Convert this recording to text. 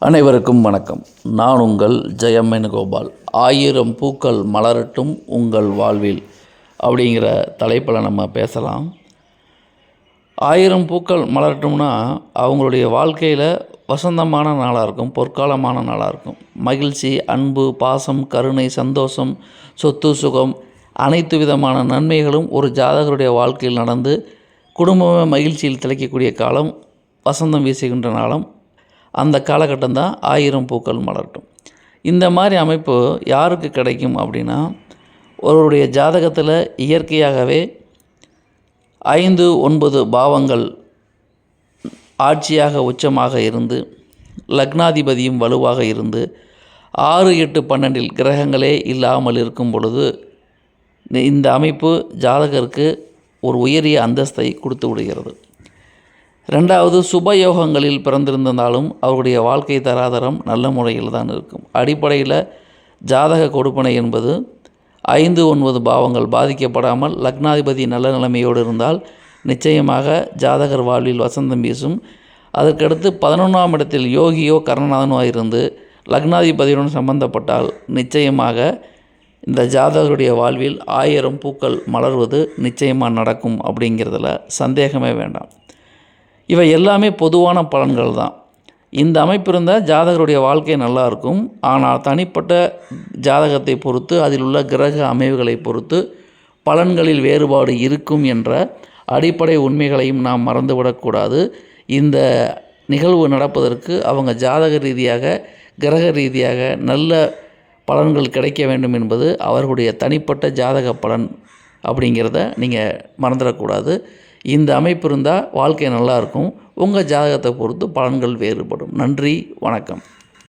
அனைவருக்கும் வணக்கம். நான் உங்கள் ஜெயம் வேணுகோபால் ஆயிரம் பூக்கள் மலரட்டும் உங்கள் வாழ்வில். அப்படிங்கிற தலைப்பில் நம்ம பேசலாம். ஆயிரம் பூக்கள் மலரட்டும்னா அவங்களுடைய வாழ்க்கையில் வசந்தமான நாளாக இருக்கும் பொற்காலமான நாளாக இருக்கும். மகிழ்ச்சி அன்பு பாசம் கருணை சந்தோஷம் சொத்து சுகம் அனைத்து விதமான நன்மைகளும் ஒரு ஜாதகருடைய வாழ்க்கையில் நடந்து குடும்பமே மகிழ்ச்சியில் திளைக்கக்கூடிய காலம் வசந்தம் வீசுகின்ற நாளம் அந்த காலகட்டம் தான் ஆயிரம் பூக்கள் மலரட்டும். இந்த மாதிரி அமைப்பு யாருக்கு கிடைக்கும் அப்படின்னா ஒருவருடைய ஜாதகத்தில் இயற்கையாகவே ஐந்து ஒன்பது பாவங்கள் ஆட்சியாக உச்சமாக இருந்து லக்னாதிபதியும் வலுவாக இருந்து ஆறு எட்டு பன்னெண்டில் கிரகங்களே இல்லாமல் இருக்கும் பொழுது இந்த அமைப்பு ஜாதகருக்கு ஒரு உயரிய அந்தஸ்தை கொடுத்து விடுகிறது. ரெண்டாவது சுபயோகங்களில் பிறந்திருந்தாலும் அவருடைய வாழ்க்கை தராதரம் நல்ல முறையில் தான் இருக்கும். அடிப்படையில் ஜாதக கொடுப்பனை என்பது ஐந்து ஒன்பது பாவங்கள் பாதிக்கப்படாமல் லக்னாதிபதி நல்ல நிலைமையோடு இருந்தால் நிச்சயமாக ஜாதகர் வாழ்வில் வசந்தம் வீசும். அதற்கடுத்து பதினொன்றாம் இடத்தில் யோகியோ கர்ணநாதனோ இருந்து லக்னாதிபதியுடன் சம்பந்தப்பட்டால் நிச்சயமாக இந்த ஜாதகருடைய வாழ்வில் ஆயிரம் பூக்கள் மலர்வது நிச்சயமாக நடக்கும் அப்படிங்கிறதுல சந்தேகமே வேண்டாம். இவை எல்லாமே பொதுவான பலன்கள் தான். இந்த அமைப்பு இருந்தால் ஜாதகருடைய வாழ்க்கை நல்லாயிருக்கும் ஆனால் தனிப்பட்ட ஜாதகத்தை பொறுத்து அதில் உள்ள கிரக அமைவுகளை பொறுத்து பலன்களில் வேறுபாடு இருக்கும் என்ற அடிப்படை உண்மைகளையும் நாம் மறந்துவிடக்கூடாது இந்த நிகழ்வு நடப்பதற்கு அவங்க ஜாதக ரீதியாக கிரக ரீதியாக நல்ல பலன்கள் கிடைக்க வேண்டும் என்பது அவர்களுடைய தனிப்பட்ட ஜாதக பலன் அப்படிங்கிறத நீங்கள் மறந்துடக்கூடாது இந்த அமைப்பு இருந்தால் வாழ்க்கை நல்லாயிருக்கும். உங்கள் ஜாதகத்தை பொறுத்து பலன்கள் வேறுபடும். நன்றி வணக்கம்.